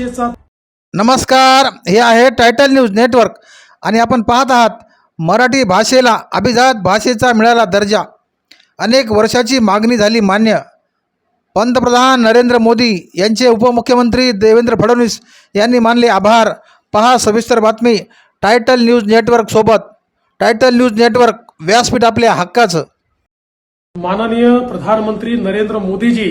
नमस्कार हे आहे टायटल न्यूज नेटवर्क आणि आपण पाहत आहात मराठी भाषेला अभिजात भाषेचा मिळाला दर्जा. अनेक वर्षाची मागणी झाली मान्य. पंतप्रधान नरेंद्र मोदी यांचे उपमुख्यमंत्री देवेंद्र फडणवीस यांनी मानले आभार. पहा सविस्तर बातमी टायटल न्यूज नेटवर्कसोबत टायटल न्यूज नेटवर्क व्यासपीठ आपल्या हक्काचं. माननीय प्रधानमंत्री नरेंद्र मोदीजी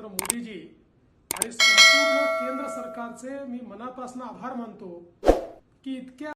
नरेंद्र मोदीजी आणि संपूर्ण केंद्र सरकारचे मी मनापासून आभार मानतो की इतक्या